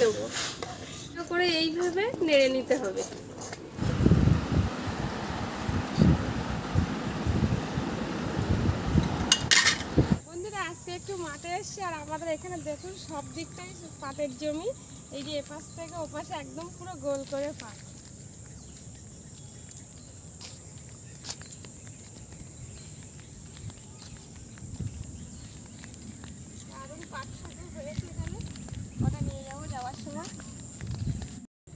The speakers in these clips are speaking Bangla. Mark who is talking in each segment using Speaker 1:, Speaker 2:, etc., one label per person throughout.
Speaker 1: নেব। করে এইভাবে নেড়ে নিতে হবে। বন্ধুরা, আজকে একটু মাঠে এসছি আর আমাদের এখানে দেখুন সব দিকটাই পাটের জমি। এই যে এপাশ থেকে ওপাশে একদম পুরো গোল করে পাট দারুণ পাট শাকও হয়েছে এখানে ওটা নিয়ে যাব যাওয়ার সময়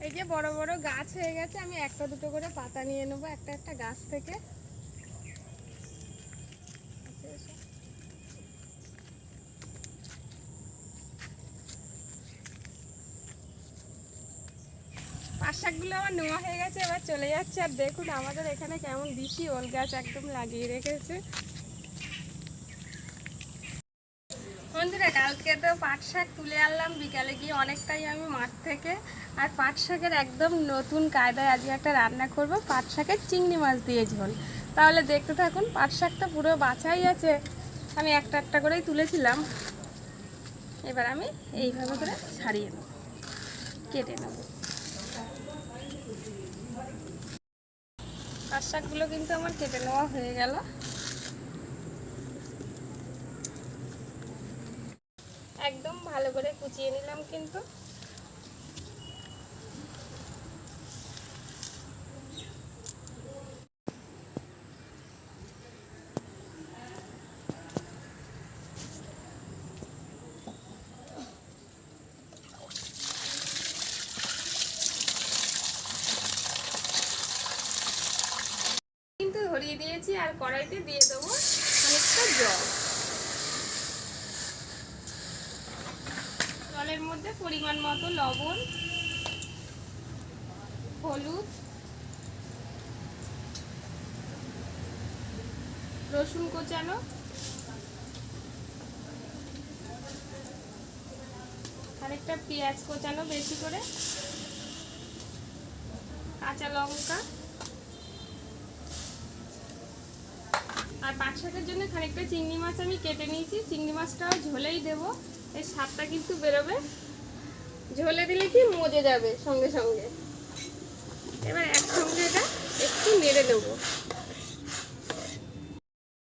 Speaker 1: এই যে বড় বড় গাছ হয়ে গেছে, আমি একটা দুটো করে পাতা নিয়ে নেব, একটা একটা গাছ থেকে। শাকগুলো আমার নেওয়া হয়ে গেছে, এবার চলে যাচ্ছে। আর দেখুন, আমাদের এখানে কেমন দিশি ওল গাছ একদম লাগিয়ে রেখেছে। বন্ধুরা, কালকে তো পাট শাক তুলে আনলাম, বিকালে গিয়ে অনেকটাই আমি মাঠ থেকে। আর পাট শাকের একদম নতুন কায়দায় আজকে একটা রান্না করব, পাট শাকের চিংড়ি মাছ দিয়ে ঝোল। তাহলে দেখতে থাকুন, পাট শাকটা পুরো বাছাই আছে। আমি একটা একটা করেই তুলেছিলাম। এবার আমি এইভাবে করে ছাড়িয়ে নেব, কেটে নেব। পাট শাকগুলো কিন্তু আমার কেটে নেওয়া হয়ে গেল। একদম ভালো করে কুচিয়ে নিলাম কিন্তু। ধরিয়ে দিয়েছি আর কড়াইতে দিয়ে দেবো খানিকটা জল। জলের মধ্যে পরিমাণ মতো লবণ, হলুদ, রসুন কোচানো আরেকটা পেঁয়াজ কোচানো বেশি করে, কাঁচা লঙ্কা, আর পাট শাকের জন্য খানিকটা চিংড়ি মাছ আমি কেটে নিয়েছি। চিংড়ি মাছটাও ঝোলেই দেবো। এর স্বাদটা কিন্তু বেরোবে। ঝোলে দিলে কি মজে যাবে সঙ্গে সঙ্গে। এবার একসঙ্গে এটা একটু নেড়ে নেব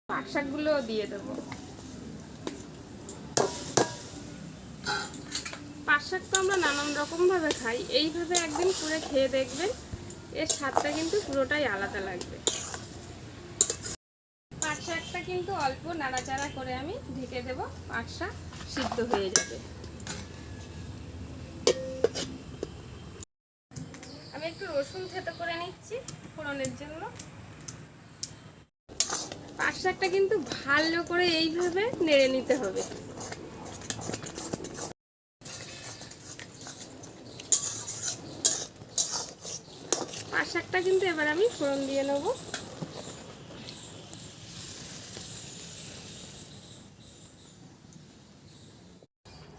Speaker 1: পাট শাকগুলোও দিয়ে দেবো। পাট শাক তো আমরা নানান রকমভাবে খাই। এইভাবে একদিন করে খেয়ে দেখবেন, এর স্বাদটা কিন্তু পুরোটাই আলাদা লাগবে। পাট শাকটা কিন্তু অল্প নাড়াচাড়া করে আমি ঢেকে দেব পাট শাক। সিদ্ধ হয়ে যাবে। আমি একটু রসুন থেতো করে নিচ্ছি ফোড়নের জন্য। শাকটা কিন্তু ভালো করে এইভাবে নেড়ে নিতে হবে। পাট শাকটা কিন্তু এবার আমি ফোড়ন দিয়ে নেব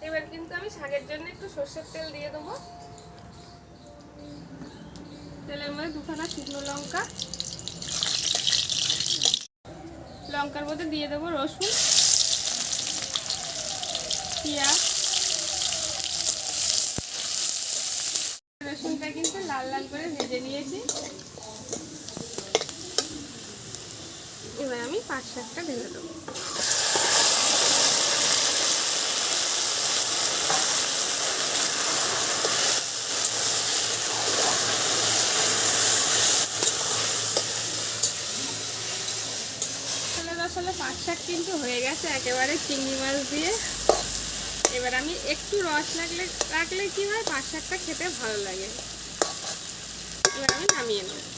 Speaker 1: এবার কিন্তু আমি শাকের জন্য একটু সর্ষের তেল দিয়ে দেবো। তেলের মধ্যে দুখানা শুকনো লঙ্কা। লঙ্কার মধ্যে দিয়ে দেবো রসুন, পেঁয়াজ। রসুনটা কিন্তু লাল লাল করে ভেজে নিয়েছি। এবার আমি পাট শাকটা ঢেলে দেবো শাক কিন্তু হয়ে গেছে একেবারে চিংড়ি মাছ দিয়ে। এবার আমি একটু রস লাগলে, রাখলে কি হয় শাকটা খেতে ভালো লাগে। এবার আমি নামিয়ে নেব।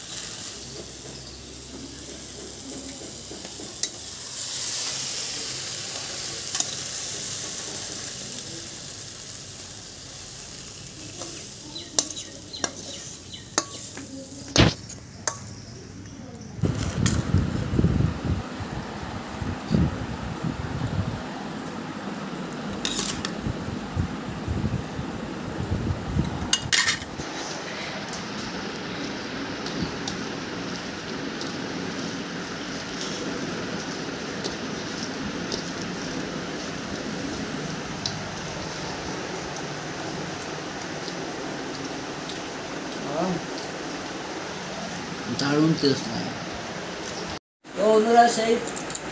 Speaker 2: দারুণ টেস্ট হয়। তো বন্ধুরা, সেই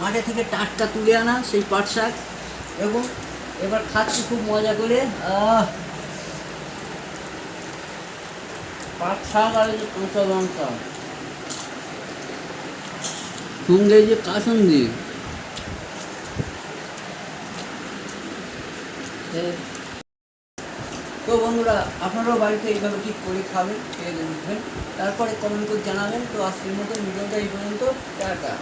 Speaker 2: মাঠে থেকে টাটকা তুলে আনা, সেই পাট শাক। এবং এবার খাচ্ছি খুব মজা করে। পাট শাক আর যে কাঁচা লঙ্কা। সঙ্গে যে কাসন্দি। তো বন্ধুরা, আপনারাও বাড়িতে এইভাবে ঠিক করে খাবেন, খেয়ে দেখবেন। তারপরে কমেন্ট করে জানাবেন। তো আজকের মতো ভিডিওটা এই পর্যন্ত। টাটা।